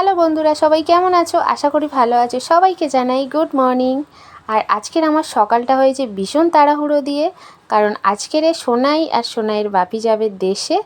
Hello বন্ধুরা, সবাই কেমন আছো? আশা করি ভালো আছো। সবাইকে জানাই গুড মর্নিং। আর আজকের আমার সকালটা হয়েছে ভীষণ তাড়াহুড়ো দিয়ে। কারণ আজকের এ সোনাই আর সোনাইয়ের বাপি যাবে দেশে,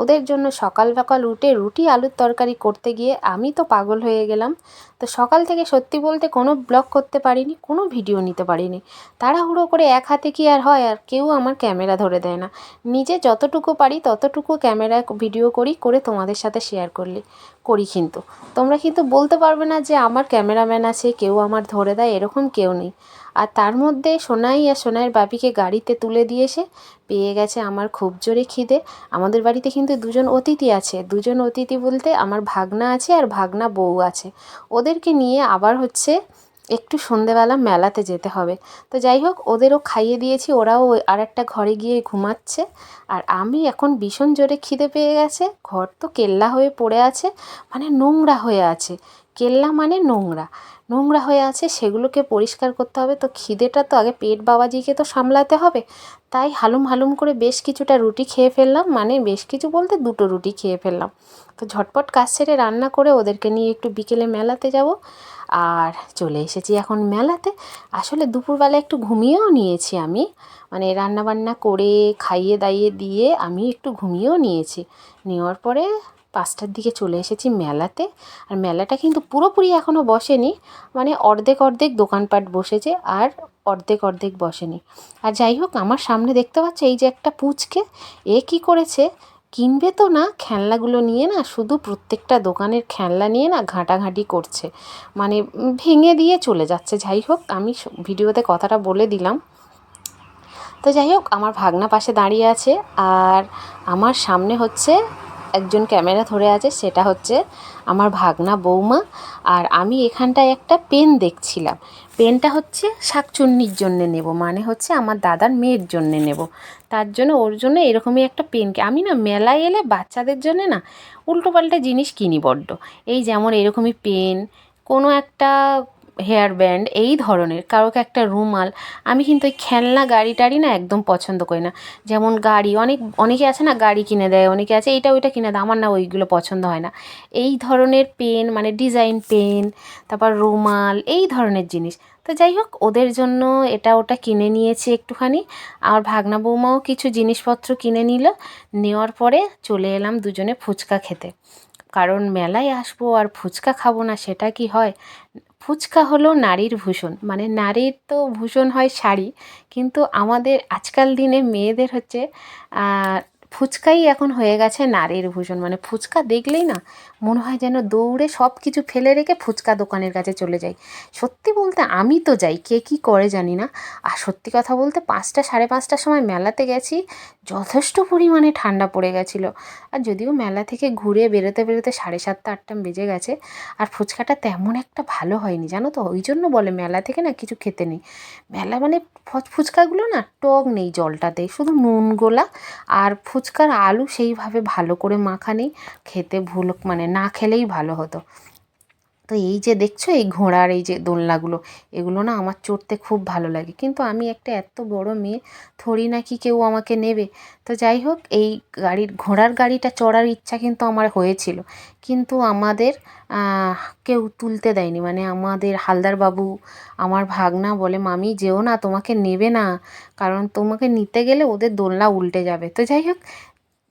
ওদের জন্য সকাল সকাল উঠে রুটি, আলুর তরকারি করতে গিয়ে আমি তো পাগল হয়ে গেলাম। তো সকাল থেকে সত্যি বলতে কোনো ব্লগ করতে পারিনি, কোনো ভিডিও নিতে পারিনি। তাড়াহুড়ো করে এক হাতে কি আর হয়, আর কেউ আমার ক্যামেরা ধরে দেয় না। নিজে যতটুকু পারি ততটুকু ক্যামেরা ভিডিও করি, করে তোমাদের সাথে শেয়ার করলি, করি কিন্তু। তোমরা কিন্তু বলতে পারবে না যে আমার ক্যামেরাম্যান আছে, কেউ আমার ধরে দেয়, এরকম কেউ নেই। আর তার মধ্যে সোনাই আর সোনাইয়ের বাবিকে গাড়িতে তুলে দিয়ে এসে পেয়ে গেছে আমার খুব জোরে খিদে। আমাদের বাড়িতে কিন্তু দুজন অতিথি আছে। দুজন অতিথি বলতে আমার ভাগনা আছে আর ভাগনা বউ আছে। ওদেরকে নিয়ে আবার হচ্ছে একটু সন্ধেবেলা মেলাতে যেতে হবে। তো যাই হোক, ওদেরও খাইয়ে দিয়েছি, ওরাও আর একটা ঘরে গিয়ে ঘুমাচ্ছে। আর আমি এখন ভীষণ জোরে খিদে পেয়ে গেছে, ঘর তো কেল্লা হয়ে পড়ে আছে মানে নোংরা হয়ে আছে। কেল্লা মানে নোংরা। নোংরা হয়ে আছে, সেগুলোকে পরিষ্কার করতে হবে। তো খিদেটা তো আগে পেট বাবাজিকে তো সামলাতে হবে। তাই হালুম হালুম করে বেশ কিছুটা রুটি খেয়ে ফেললাম মানে বেশ কিছু বলতে দুটো রুটি খেয়ে ফেললাম। তো ঝটপট কাজ সেরে রান্না করে ওদেরকে নিয়ে একটু বিকেলে মেলাতে যাব। আর চলে এসেছি এখন মেলাতে। আসলে দুপুরবেলা একটু ঘুমিয়েও নিয়েছি আমি। মানে রান্না বান্না করে খাইয়ে দাইয়ে দিয়ে আমি একটু ঘুমিয়েও নিয়েছি। নেওয়ার পরে পাঁচটার দিকে চলে এসেছি মেলাতে। আর মেলাটা কিন্তু পুরোপুরি এখনও বসেনি। মানে অর্ধেক অর্ধেক দোকানপাট বসেছে আর অর্ধেক অর্ধেক বসেনি। আর যাই হোক, আমার সামনে দেখতে পাচ্ছ এই যে একটা পুচকে। এ কী করেছে? কিনবে তো না, খেলনাগুলো নিয়ে না শুধু প্রত্যেকটা দোকানের খেলনা নিয়ে না ঘাঁটাঘাঁটি করছে। মানে ভেঙে দিয়ে চলে যাচ্ছে। যাই হোক, আমি ভিডিওতে কথাটা বলে দিলাম। তো যাই হোক, আমার ভাগনা পাশে দাঁড়িয়ে আছে আর আমার সামনে হচ্ছে একজন ক্যামেরা ধরে আছে, সেটা হচ্ছে আমার ভাগনা বৌমা। আর আমি এখানটায় একটা পেন দেখছিলাম। পেনটা হচ্ছে শাকচুন্নির জন্যে নেব মানে হচ্ছে আমার দাদার মেয়ের জন্যে নেব। তার জন্য, ওর জন্য এরকমই একটা পেনকে আমি না মেলায় এলে বাচ্চাদের জন্যে না উল্টোপাল্টা জিনিস কিনি বড্ড। এই যেমন এরকমই পেন, কোনো একটা হেয়ার ব্যান্ড এই ধরনের, কারোকে একটা রুমাল, আমি কিন্তু ওই খেলনা গাড়ি টাড়ি না একদম পছন্দ করি না। যেমন গাড়ি, অনেক, অনেকে আছে না গাড়ি কিনে দেয়, অনেকে আছে এইটা ওইটা কিনে দেয়, আমার না ওইগুলো পছন্দ হয় না। এই ধরনের পেন মানে ডিজাইন পেন, তারপর রুমাল, এই ধরনের জিনিস। তো যাই হোক, ওদের জন্য এটা ওটা কিনে নিয়েছি একটুখানি, আর ভাগনা বৌমাও কিছু জিনিসপত্র কিনে নিল, নেওয়ার পরে চলে এলাম দুজনে ফুচকা খেতে। কারণ মেলায় আসব আর ফুচকা খাব না, সেটা কি হয়? ফুচকা হলো নারীর ভূষণ। মানে নারীর তো ভূষণ হয় শাড়ি, কিন্তু আমাদের আজকাল দিনে মেয়েদের হচ্ছে ফুচকাই এখন হয়ে গেছে নারীর ভূষণ। মানে ফুচকা দেখলেই না মনে হয় যেন দৌড়ে সব কিছু ফেলে রেখে ফুচকা দোকানের কাছে চলে যাই। সত্যি বলতে আমি তো যাই, কে কী করে জানি না। আর সত্যি কথা বলতে পাঁচটা সাড়ে পাঁচটার সময় মেলাতে গেছি, যথেষ্ট পরিমাণে ঠান্ডা পড়ে গেছিল। আর যদিও মেলা থেকে ঘুরে বেরোতে বেরোতে সাড়ে সাতটা, আটটা বেজে গেছে, আর ফুচকাটা তেমন একটা ভালো হয়নি, জানো তো? ওই জন্য বলে মেলা থেকে না কিছু খেতে নেই। মেলা মানে ফুচকাগুলো না টক নেই জলটাতে, শুধু নুন, গোলা আর ফুচকার আলু সেইভাবে ভালো করে মাখা নেই খেতে ভুল মানে না খেলেই ভালো হতো। তো এই যে দেখছ, এই ঘোড়ার এই যে দোলনাগুলো, এগুলো না আমার চড়তে খুব ভালো লাগে। কিন্তু আমি একটা এত বড় মেয়ে থরি নাকি কেউ আমাকে নেবে? তো যাই হোক, এই গাড়ির, ঘোড়ার গাড়িটা চড়ার ইচ্ছা কিন্তু আমার হয়েছিল। কিন্তু আমাদের কেউ তুলতে দেয়নি। মানে আমাদের হালদার বাবু, আমার ভাগনা বলে, মামি, যেও না, তোমাকে নেবে না। কারণ তোমাকে নিতে গেলে ওদের দোলনা উল্টে যাবে। তো যাই হোক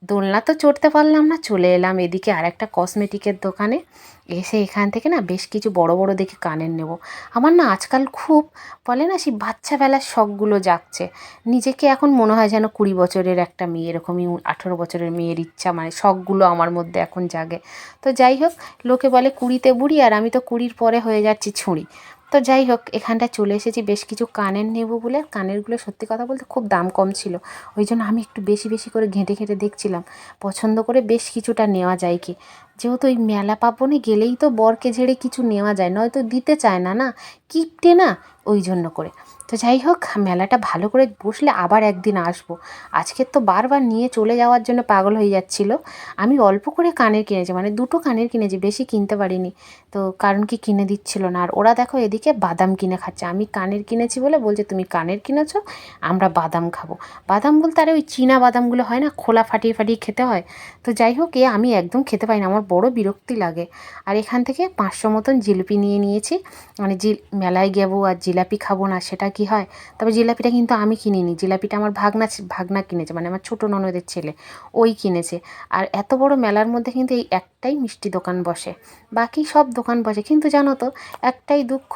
দোলনা তো চড়তে পারলাম না, চলে এলাম এদিকে আর একটা কসমেটিকের দোকানে। এসে এখান থেকে না বেশ কিছু বড় বড় দেখে কানের নেব। আমার না আজকাল খুব বলে না সেই বাচ্চাবেলার শখগুলো জাগছে। নিজেকে এখন মনে হয় যেন কুড়ি বছরের একটা মেয়ে, এরকমই আঠেরো বছরের মেয়ের ইচ্ছা মানে শখগুলো আমার মধ্যে এখন জাগে। তো যাই হোক, লোকে বলে কুড়িতে বুড়ি, আর আমি তো কুড়ির পরে হয়ে যাচ্ছি ছুঁড়ি। তো যাই হোক এখানটা চলে এসেছি। বেশ কিছু কানের নেব বলে, কানেরগুলো সত্যি কথা বলতে খুব দাম কম ছিল। ওই জন্য আমি একটু বেশি বেশি করে ঘেঁটে ঘেঁটে দেখছিলাম। পছন্দ করে বেশ কিছুটা নেওয়া যায় কি। যেহেতু ওই মেলা পাবনে গেলেই তো বরকে ঝেড়ে কিছু নেওয়া যায়, নয়তো দিতে চায় না না, কিপটে না, ওই জন্য করে। তো যাই হোক, মেলাটা ভালো করে বসলে আবার একদিন আসব। আজকের তো বারবার নিয়ে চলে যাওয়ার জন্য পাগল হয়ে যাচ্ছিল। আমি অল্প করে কানের কিনেছি মানে দুটো কানের কিনেছি, বেশি কিনতে পারিনি। তো কারণ কি কিনে দিচ্ছিল না? আর ওরা দেখো এদিকে বাদাম কিনে খাচ্ছে। আমি কানের কিনেছি বলে বলছে, তুমি কানের কিনেছো, আমরা বাদাম খাব। বাদাম বলতে আরে ওই চীনা বাদামগুলো হয় না, খোলা ফাটিয়ে ফাটিয়ে খেতে হয়। তো যাই হোক, এ আমি একদম খেতে পারি না, আমার বড় বিরক্তি লাগে। আর এখান থেকে পাঁচশো মতন জিলিপি নিয়ে নিয়েছি। মানে জি মেলায় যাব আর জিলাপি খাব না, সেটা হয়? তবে জিলাপিটা কিন্তু আমি কিনিনি। জিলাপিটা আমার ভাগনা ভাগনা কিনেছে মানে আমার ছোটো ননদের ছেলে, ওই কিনেছে। আর এত বড় মেলার মধ্যে কিন্তু এই একটাই মিষ্টি দোকান বসে। বাকি সব দোকান বসে। কিন্তু জানো তো, একটাই দুঃখ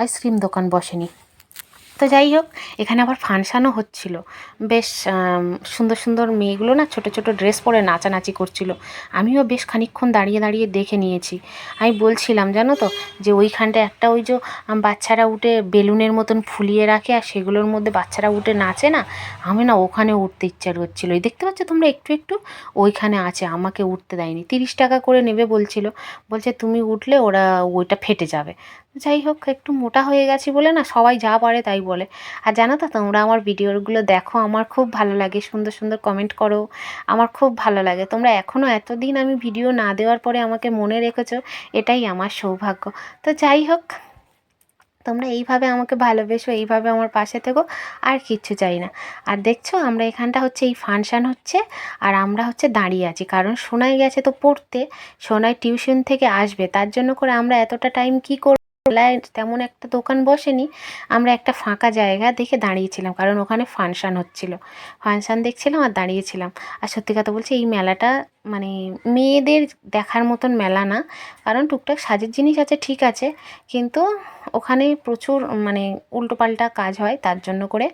আইসক্রিম দোকান বসেনি। তো যাই হোক, এখানে আবার ফাংশানও হচ্ছিল। বেশ সুন্দর সুন্দর মেয়েগুলো না ছোট ছোট ড্রেস পরে নাচানাচি করছিল। আমিও বেশ খানিকক্ষণ দাঁড়িয়ে দাঁড়িয়ে দেখে নিয়েছি। আমি বলছিলাম, জানো তো, যে ওইখানটা একটা ওই যে বাচ্চারা উঠে বেলুনের মতন ফুলিয়ে রাখে আর সেগুলোর মধ্যে বাচ্চারা উঠে নাচে না? আমি না ওখানে উঠতে ইচ্ছা করছিল। এই দেখতে পাচ্ছ তোমরা, একটু একটু ওইখানে আছে, আমাকে উঠতে দেয়নি। তিরিশ টাকা করে নেবে বলছিল। বলছে, তুমি উঠলে ওরা, ওইটা ফেটে যাবে। যাই হোক, একটু মোটা হয়ে গেছি বলে না সবাই যা পারে তাই বলে। আর জানো তো তোমরা আমার ভিডিওগুলো দেখো, আমার খুব ভালো লাগে। সুন্দর সুন্দর কমেন্ট করো, আমার খুব ভালো লাগে। তোমরা এখনও এতদিন আমি ভিডিও না দেওয়ার পরে আমাকে মনে রেখেছো, এটাই আমার সৌভাগ্য। তো যাই হোক, তোমরা এইভাবে আমাকে ভালোবেসো, এইভাবে আমার পাশে থেকো, আর কিচ্ছু চাই না। আর দেখছ, আমরা এখানটা হচ্ছে, এই ফাংশান হচ্ছে, আর আমরা হচ্ছে দাঁড়িয়ে আছি। কারণ সোনাই গেছে তো পড়তে, সোনাই টিউশন থেকে আসবে, তার জন্য করে আমরা এতটা টাইম কী করব মেলায় তেমন একটা দোকান বসেনি। আমরা একটা ফাঁকা জায়গা দেখে দাঁড়িয়েছিলাম, কারণ ওখানে ফাংশান হচ্ছিল। ফাংশান দেখছিলাম আর দাঁড়িয়েছিলাম। আর সত্যি কথা বলছি, এই মেলাটা মানে মেয়েদের দেখার মতন মেলা না, কারণ টুকটাক সাজের জিনিস আছে, ঠিক আছে। কিন্তু ওখানে প্রচুর মানে উল্টোপাল্টা কাজ হয়, তার জন্য করে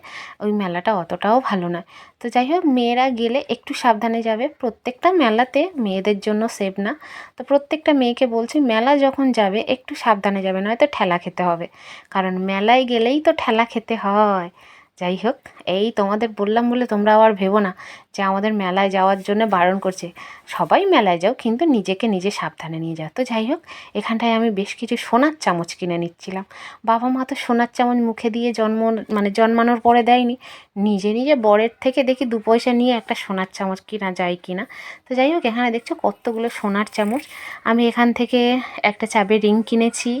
ওই মেলাটা অতটাও ভালো নয়। তো যাই হোক, মেয়েরা গেলে একটু সাবধানে যাবে। প্রত্যেকটা মেলাতে মেয়েদের জন্য সেফ না। তো প্রত্যেকটা মেয়েকে বলছি, মেলা যখন যাবে, একটু সাবধানে যাবে। নয়তো ঠেলা খেতে হবে। কারণ মেলায় গেলেই তো ঠেলা খেতে হয়। যাই হোক, এই তোমাদের বললাম বলে তোমরা আবার ভেবো না। যে আমাদের মেলায় যাওয়ার জন্য বারণ করছে। সবাই মেলায় যাও, কিন্তু নিজেকে নিজে সাবধানে নিয়ে যাও। তো যাই হোক, এখানটায় আমি বেশ কিছু সোনার চামচ কিনে নিচ্ছিলাম। বাবা মা তো সোনার চামচ মুখে দিয়ে জন্ম মানে জন্মানোর পরে দেয়নি। নিজে নিজে বরের থেকে দেখি দু পয়সা নিয়ে একটা সোনার চামচ কিনা যায় কিনা। তো যাই হোক, এখানে দেখছ কতগুলো সোনার চামচ। আমি এখান থেকে একটা চাবের রিং কিনেছি,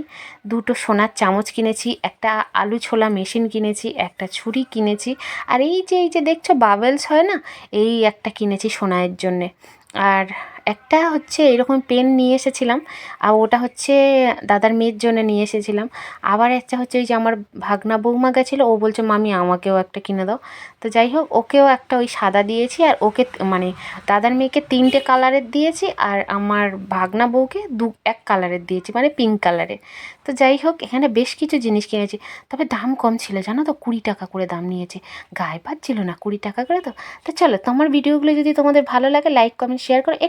দুটো সোনার চামচ কিনেছি, একটা আলু ছোলা মেশিন কিনেছি, একটা ছুরি কিনেছি। আর এই যে এই যে দেখছ বাবেলস হয় না? এই একটা কিনেছি সোনায়ের জন্যে। আর একটা হচ্ছে এরকম পেন নিয়ে এসেছিলাম, আর ওটা হচ্ছে দাদার মেয়ের জন্য নিয়ে এসেছিলাম। আবার একটা হচ্ছে ওই যে আমার ভাগনা বৌমা গেছিল, ও বলছে, মামি, আমাকেও একটা কিনে দাও। তো যাই হোক, ওকেও একটা ওই সাদা দিয়েছি, আর ওকে মানে দাদার মেয়েকে তিনটে কালারের দিয়েছি, আর আমার ভাগনা বউকে দু, এক কালারের দিয়েছি মানে পিঙ্ক কালারের তো যাই হোক, এখানে বেশ কিছু জিনিস কিনেছি, তবে দাম কম ছিল, জানো তো, কুড়ি টাকা করে দাম নিয়েছে। গায়ে পাচ্ছিল না, কুড়ি টাকা করে তো। তো চলো, তোমার ভিডিওগুলো যদি তোমাদের ভালো লাগে লাইক কমেন্ট শেয়ার করো।